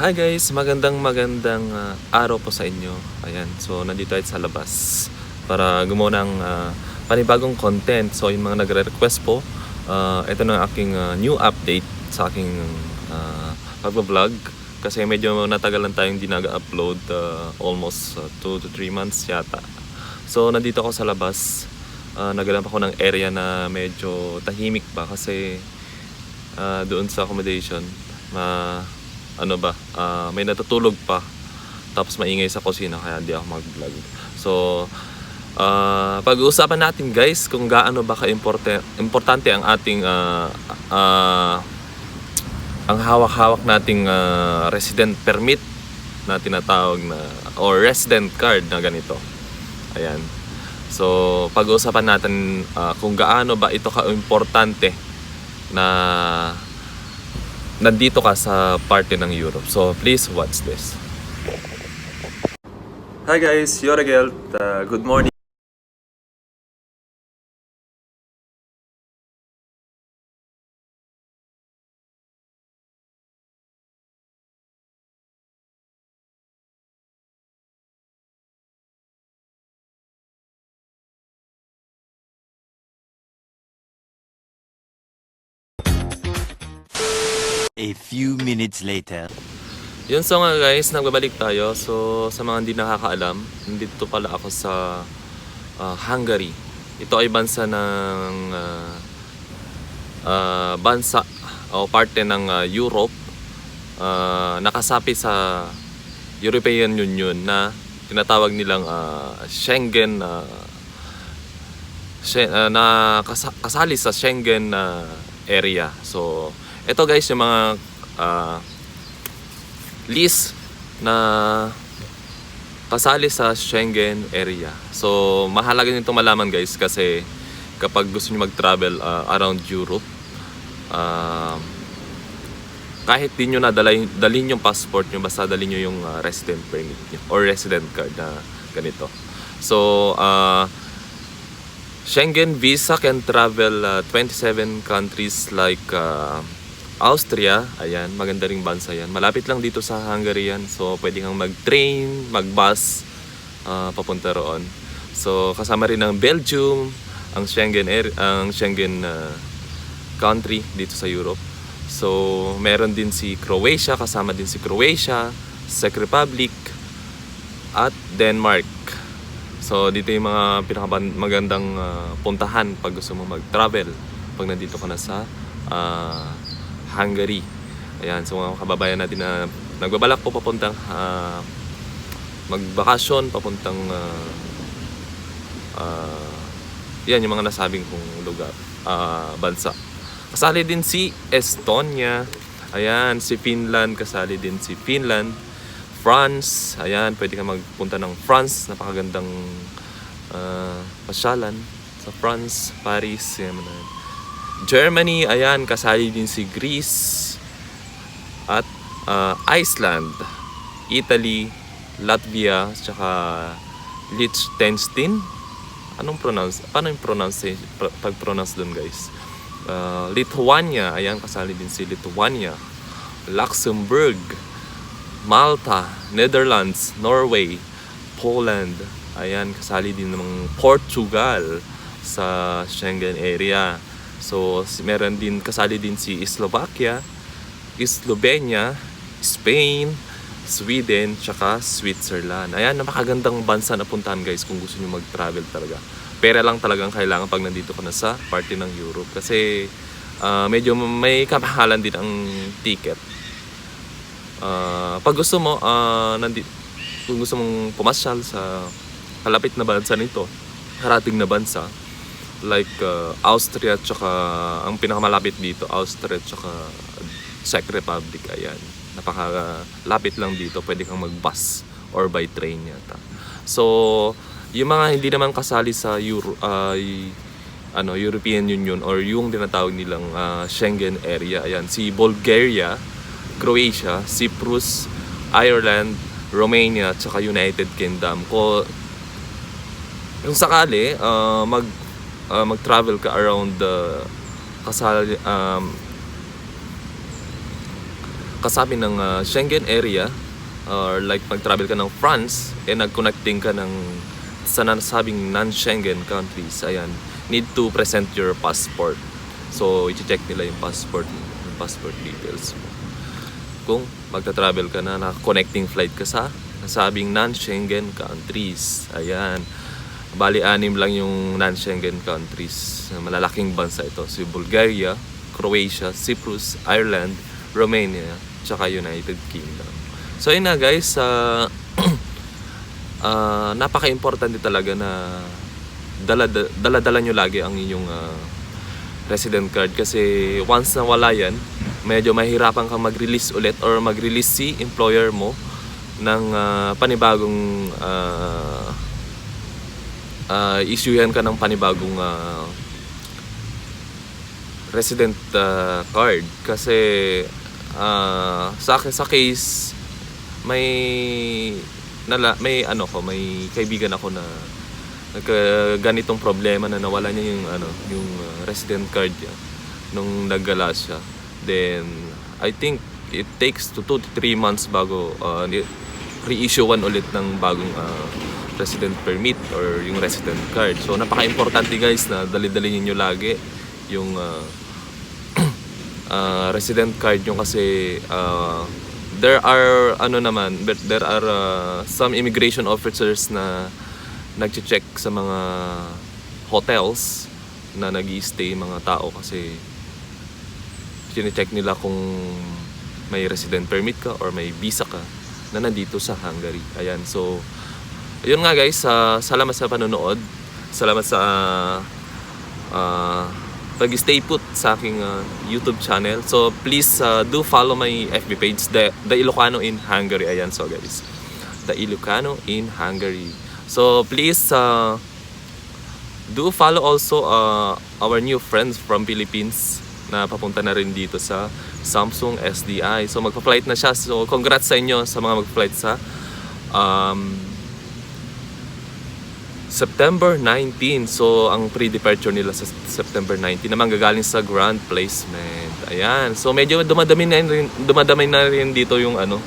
Hi guys, magandang magandang ah, araw po sa inyo. Ayan, so nandito tayo sa labas para gumawa ng ah, panibagong content. So yung mga nagre-request po, ah, ito na aking ah, new update sa aking uh, pag-vlog. Kasi medyo natagalan tayong di nag-upload ah, almost 2 to 3 months yata. So nandito ako sa labas. Uh, nagalamp ako ng area na medyo tahimik pa kasi ah, doon sa accommodation ma ano ba ah, may natutulog pa tapos maingay sa kusina kaya hindi ako mag-vlog. So ah, pag-uusapan natin guys kung gaano ba ka-importante importante ang ating ah, ah, ang hawak-hawak nating ah, resident permit na tinatawag na or resident card na ganito. Ayan. So pag-uusapan natin ah, kung gaano ba ito ka-importante na nandito ka sa parte ng Europe. So please watch this. Hi guys, Yoragelt. Uh, good morning. A few minutes later. Yun so nga guys, nagbabalik tayo. So sa mga hindi nakakaalam, nandito pala ako sa uh, Hungary. Ito ay bansa ng uh, uh, bansa o parte ng uh, Europe uh, nakasapi sa European Union na tinatawag nilang uh, Schengen uh, Shen- uh, na kasa- kasali sa Schengen uh, area. So ito guys yung mga uh, list na kasali sa Schengen area. So, mahalaga nito malaman guys kasi kapag gusto niyo mag-travel uh, around Europe, uh, kahit di nyo na dalhin, dalhin yung passport nyo, basta dalhin nyo yung uh, resident permit nyo or resident card na ganito. So, uh, Schengen visa can travel uh, 27 countries like uh, Austria, ayan, maganda ring bansa yan. Malapit lang dito sa Hungary yan. So, pwede kang mag-train, mag-bus, ah, papunta roon. So, kasama rin ang Belgium, ang Schengen, air, ang Schengen ah, country dito sa Europe. So, meron din si Croatia, kasama din si Croatia, Czech Republic, at Denmark. So, dito yung mga pinakamagandang ah, puntahan pag gusto mo mag-travel pag nandito ka na sa ah, Hungary. Ayan, so mga kababayan natin na nagbabalak po papuntang ah, magbakasyon, papuntang ah, ah, yan yung mga nasabing kong lugar, ah, bansa. Kasali din si Estonia, ayan, si Finland, kasali din si Finland, France, ayan, pwede ka magpunta ng France, napakagandang ah, pasyalan sa France, Paris, yan yan. Germany, ayan, kasali din si Greece at ah, Iceland, Italy, Latvia, tsaka Liechtenstein. Anong pronounce? Paano yung pronounce pag-pronounce doon, guys? Ah, Lithuania, ayan, kasali din si Lithuania. Luxembourg, Malta, Netherlands, Norway, Poland, ayan, kasali din ng Portugal sa Schengen area. So, meron din kasali din si Slovakia, Slovenia, Spain, Sweden, tsaka Switzerland. Ayan, napakagandang bansa na puntahan guys kung gusto niyo mag-travel talaga. Pera lang talagang kailangan pag nandito ka na sa parte ng Europe. Kasi ah, medyo may kamahalan din ang ticket. Ah, pag gusto mo, ah, nandi, kung gusto mong pumasyal sa kalapit na bansa nito, harating na bansa, like uh, Austria tsaka ang pinakamalapit dito Austria tsaka Czech Republic ayan. Napakalapit lang dito pwede kang mag-bus or by train yata. So yung mga hindi naman kasali sa Euro, uh, ano European Union or yung tinatawag nilang uh, Schengen area ayan si Bulgaria Croatia Cyprus Ireland Romania tsaka United Kingdom. Ko kung sakali uh, mag uh, mag-travel ka around the kasali um, kasabi ng ah, Schengen area or like mag-travel ka ng France and nag-connecting ka ng sa nasabing non-Schengen countries, ayan, need to present your passport. So, i-check nila yung passport yung passport details mo. Kung magta-travel ka na, naka-connecting flight ka sa nasabing non-Schengen countries. Ayan. Bali, anim lang yung non-Schengen countries. Malalaking bansa ito. Si Bulgaria, Croatia, Cyprus, Ireland, Romania, tsaka United Kingdom. So yun na guys, ah, ah, napaka-importante talaga na dala, dala-dala nyo lagi ang inyong ah, resident card kasi once na wala yan, medyo mahirapan kang mag-release ulit or mag-release si employer mo ng ah, panibagong uh, issuehan ka ng panibagong ah, resident ah, card. Kasi ah, sa sa case may nala, may ano ko may kaibigan ako na nagka ganitong problema na nawala niya yung ano yung ah, resident card niya nung naggala siya. Then I think it takes to 2 to 3 months bago uh, reissuean ulit ng bagong ah, resident permit or yung resident card so napaka-importante guys na dali-dali niyo lagi yung ah, uh, resident card nyo kasi uh, there are ano naman but there are uh, some immigration officers na nagche-check sa mga hotels na nag stay mga tao kasi chine-check nila kung may resident permit ka or may visa ka na nandito sa Hungary. Ayan, so yun nga guys, uh, salamat sa panonood. Salamat sa uh, pag-stay put sa aking uh, YouTube channel. So please uh, do follow my FB page, The, The Ilocano in Hungary. Ayan, so guys. The Ilocano in Hungary. So please uh, do follow also uh, our new friends from Philippines na papunta na rin dito sa Samsung SDI. So magpa-flight na siya. So congrats sa inyo sa mga mag-flight sa um, September 19. So, ang pre-departure nila sa September 19 na manggagaling sa Grand Placement. Ayan. So, medyo dumadami na rin, dumadami na rin dito yung ano,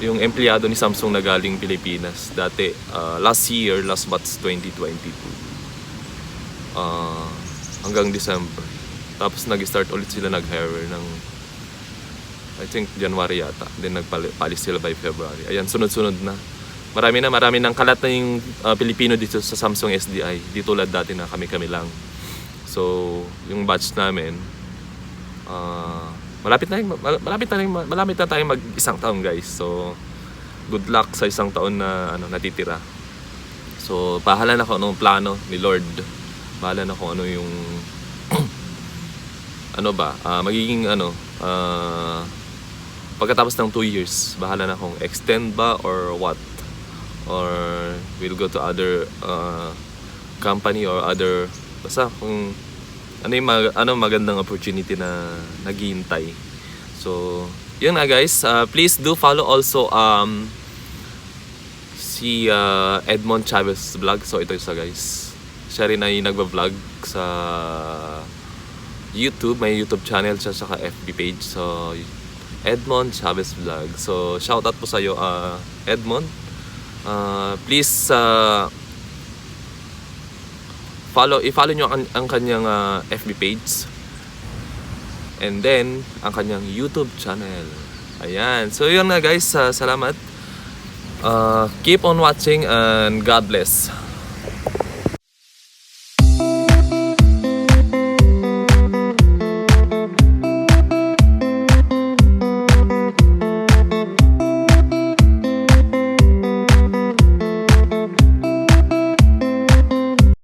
yung empleyado ni Samsung na galing Pilipinas. Dati, uh, last year, last batch 2022. Uh, hanggang December. Tapos nag-start ulit sila nag-hire ng I think January yata. Then nagpalis sila by February. Ayan, sunod-sunod na. Marami na, marami nang kalat na yung uh, Pilipino dito sa Samsung SDI. Di tulad dati na kami-kami lang. So, yung batch namin, uh, malapit na yung- mal- malapit na yung- malapit na tayong mag isang taon guys. So, good luck sa isang taon na ano natitira. So, bahala na kung anong plano ni Lord. Bahala na kung ano yung ano ba, ah, magiging ano, ah, pagkatapos ng 2 years, bahala na kung extend ba or what. Or we'll go to other uh, company or other, basta kung ano yung mag, ano magandang opportunity na naghihintay. So, yun na guys. Ah, please do follow also um, si ah, Edmond Chavez vlog. So, ito isa guys. Siya rin ay nagba-vlog sa YouTube. May YouTube channel siya saka FB page. So, Edmond Chavez Vlog. So, shout out po sa iyo, uh, Edmond. Uh, please uh, follow, i-follow nyo ang, ang kanyang uh, FB page. And then, ang kanyang YouTube channel. Ayan. So, yun na guys. Uh, salamat. Uh, keep on watching and God bless.